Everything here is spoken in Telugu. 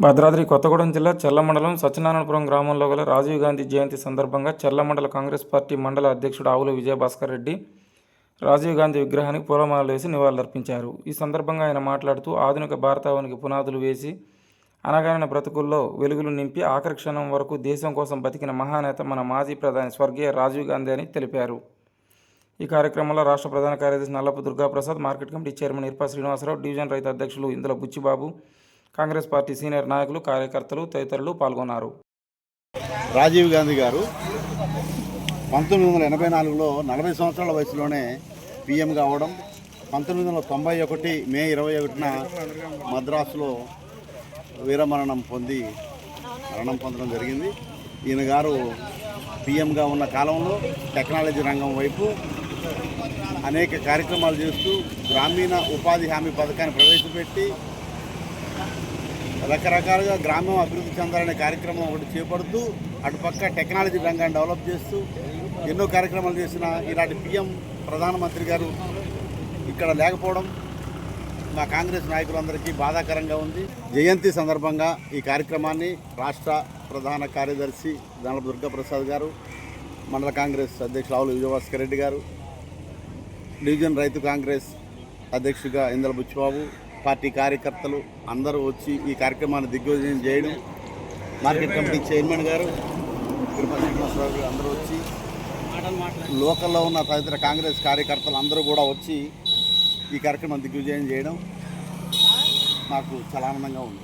భద్రాద్రి కొత్తగూడెం జిల్లా చెర్ల మండలం సత్యనారాయణపురం గ్రామంలో గల రాజీవ్ గాంధీ జయంతి సందర్భంగా చెర్ల మండల కాంగ్రెస్ పార్టీ మండల అధ్యక్షుడు ఆవుల విజయభాస్కర్ రెడ్డి రాజీవ్ గాంధీ విగ్రహానికి పూలమాలలు వేసి నివాళులర్పించారు. ఈ సందర్భంగా ఆయన మాట్లాడుతూ ఆధునిక భారతావనికి పునాదులు వేసి అనగారిన బ్రతుకుల్లో వెలుగులు నింపి ఆఖరి క్షణం వరకు దేశం కోసం బతికిన మహానేత మన మాజీ ప్రధాని స్వర్గీయ రాజీవ్ గాంధీ అని తెలిపారు. ఈ కార్యక్రమంలో రాష్ట్ర ప్రధాన కార్యదర్శి Nallapu Durgaprasad market committee chairman Irpa Srinivasarao division రైతు అధ్యక్షులు ఇందుల బుచ్చిబాబు కాంగ్రెస్ పార్టీ సీనియర్ నాయకులు కార్యకర్తలు తదితరులు పాల్గొన్నారు. రాజీవ్ గాంధీ గారు పంతొమ్మిది వందల ఎనభై నాలుగులో నలభై సంవత్సరాల వయసులోనే పిఎం కావడం పంతొమ్మిది వందల తొంభై ఒకటి మే ఇరవై ఒకటిన మద్రాసులో వీరమరణం పొంది మరణం పొందడం జరిగింది. ఈయన గారు పిఎంగా ఉన్న కాలంలో టెక్నాలజీ రంగం వైపు అనేక కార్యక్రమాలు చేస్తూ గ్రామీణ ఉపాధి హామీ పథకాన్ని ప్రవేశపెట్టి రకరకాలుగా గ్రామం అభివృద్ధి చెందాలనే కార్యక్రమం ఒకటి చేపడుతూ అటుపక్క టెక్నాలజీ రంగాన్ని డెవలప్ చేస్తూ ఎన్నో కార్యక్రమాలు చేసిన ఈనాటి పిఎం ప్రధానమంత్రి గారు ఇక్కడ లేకపోవడం మా కాంగ్రెస్ నాయకులందరికీ బాధాకరంగా ఉంది. జయంతి సందర్భంగా ఈ కార్యక్రమాన్ని రాష్ట్ర ప్రధాన కార్యదర్శి దానల దుర్గాప్రసాద్ గారు మండల కాంగ్రెస్ అధ్యక్షులు ఆవుల విజయభాస్కర్ రెడ్డి గారు డివిజన్ రైతు కాంగ్రెస్ అధ్యక్షుడిగా ఇందల బుచ్చిబాబు పార్టీ కార్యకర్తలు అందరూ వచ్చి ఈ కార్యక్రమాన్ని దిగ్విజయం చేయడం మార్కెట్ కమిటీ చైర్మన్ గారు తిరుపతి శ్రీనివాసరావు గారు అందరూ వచ్చి లోకల్లో ఉన్న తదితర కాంగ్రెస్ కార్యకర్తలు అందరూ కూడా వచ్చి ఈ కార్యక్రమం దిగ్విజయం చేయడం మాకు చాలా ఆనందంగా ఉంది.